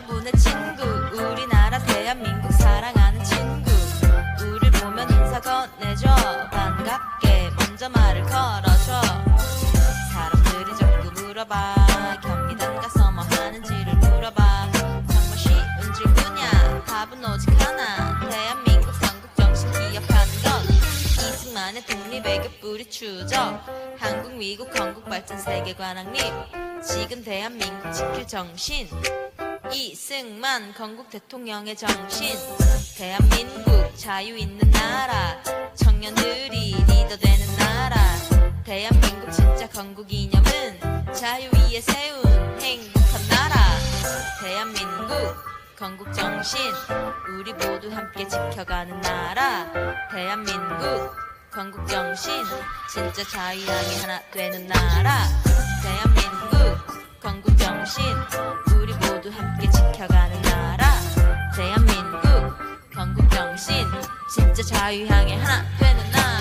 여러분의 친구 우리나라 대한민국 사랑하는 친구. 우릴 보면 인사 건네줘. 반갑게 먼저 말을 걸어줘. 사람들이 자꾸 물어봐. 경기당 가서 뭐 하는지를 물어봐. 정말 쉬운 질문이야. 답은 오직 하나. 대한민국 건국 정신 기억하는 것. 이승만의 독립외교 뿌리 추적. 한국 미국 건국 발전 세계관 확립. 지금 대한민국 지킬 정신. 이승만 건국 대통령의 정신. 대한민국 자유 있는 나라. 청년들이 리더 되는 나라. 대한민국 진짜 건국 이념은 자유 위에 세운 행복한 나라. 대한민국 건국 정신. 우리 모두 함께 지켜가는 나라. 대한민국 건국 정신. 진짜 자유 향해 하나 되는 나라. 대한민국 건국 정신 진짜 자유향에 하나 되는 나.